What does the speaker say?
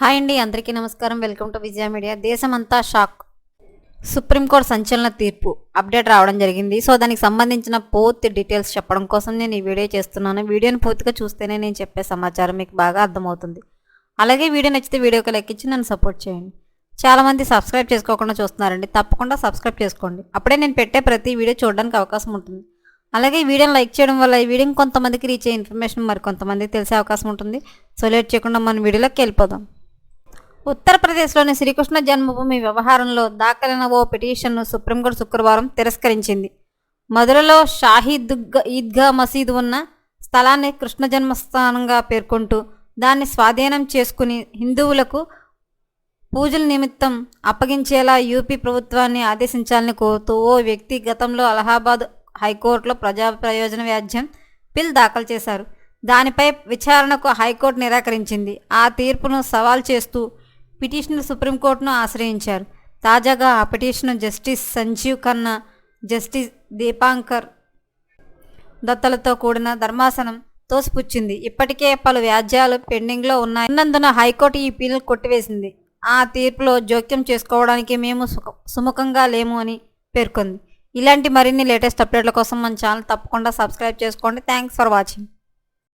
Hi అండి అందరికీ నమస్కారం. Welcome to Vijaya media. దేశమంతా షాక్. సుప్రీంకోర్టు సంచలన తీర్పు అప్డేట్ రావడం జరిగింది. సో దానికి సంబంధించిన పూర్తి డీటెయిల్స్ చెప్పడం కోసం నేను ఈ వీడియో చేస్తున్నాను. వీడియోని పూర్తిగా చూస్తేనే నేను చెప్పే సమాచారం మీకు బాగా అర్థమవుతుంది. అలాగే వీడియో నచ్చితే వీడియోకి లెక్కించి నన్ను సపోర్ట్ చేయండి. చాలామంది సబ్స్క్రైబ్ చేసుకోకుండా చూస్తున్నారండి. తప్పకుండా సబ్స్క్రైబ్ చేసుకోండి. అప్పుడే నేను పెట్టే ప్రతి వీడియో చూడడానికి అవకాశం ఉంటుంది. అలాగే ఈ వీడియోని లైక్ చేయడం వల్ల ఈ వీడియో కొంతమందికి రీచ్ అయ్యే ఇన్ఫర్మేషన్ మరి కొంతమందికి తెలిసే అవకాశం ఉంటుంది. సో లేట్ చేయకుండా మన వీడియోలోకి వెళ్ళిపోదాం. ఉత్తరప్రదేశ్లోని శ్రీకృష్ణ జన్మభూమి వ్యవహారంలో దాఖలైన ఓ పిటిషన్ను సుప్రీంకోర్టు శుక్రవారం తిరస్కరించింది. మధురలో షాహీ దుగ్గా ఈద్గా మసీదు ఉన్న స్థలాన్ని కృష్ణ జన్మస్థానంగా పేర్కొంటూ దాన్ని స్వాధీనం చేసుకుని హిందువులకు పూజల నిమిత్తం అప్పగించేలా యూపీ ప్రభుత్వాన్ని ఆదేశించాలని కోరుతూ ఓ వ్యక్తి గతంలో అలహాబాద్ హైకోర్టులో ప్రజా ప్రయోజన వ్యాజ్యం బిల్ దాఖలు చేశారు. దానిపై విచారణకు హైకోర్టు నిరాకరించింది. ఆ తీర్పును సవాల్ చేస్తూ పిటిషనర్ సుప్రీంకోర్టును ఆశ్రయించారు. తాజాగా ఆ petition justice Sanjiv Khanna justice Dipankar దత్తలతో కూడిన ధర్మాసనం తోసిపుచ్చింది. ఇప్పటికే పలు వ్యాజ్యాలు పెండింగ్లో ఉన్నాయి. ఉన్నందున హైకోర్టు ఈ పిల్లు కొట్టివేసింది. ఆ తీర్పులో జోక్యం చేసుకోవడానికి మేము సుఖ సుముఖంగా లేము అని పేర్కొంది. ఇలాంటి మరిన్ని లేటెస్ట్ అప్డేట్ల కోసం మన ఛానల్ తప్పకుండా సబ్స్క్రైబ్ చేసుకోండి. Thanks for watching.